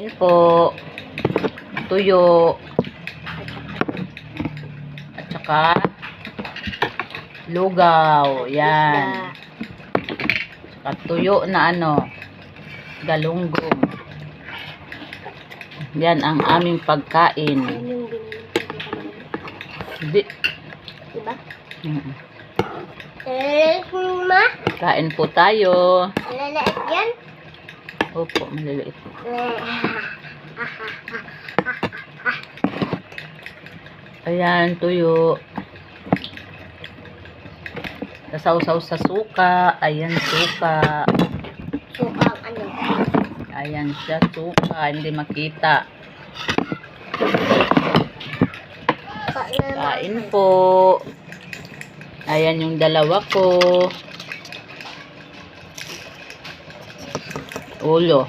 Kain po. Tuyo. At saka lugaw. Yan. Saka tuyo na ano. Galunggong. Yan ang aming pagkain. Di. Diba? Mm. Ma? Kain po tayo. Lalait yan? Opo, maliliit. Ayan, tuyo. Nasaw-saw sa suka. Ayan, suka. Sukang ano? Ayan siya, suka. Hindi makita. Kain po. Ayan yung dalawa ko. Ulo.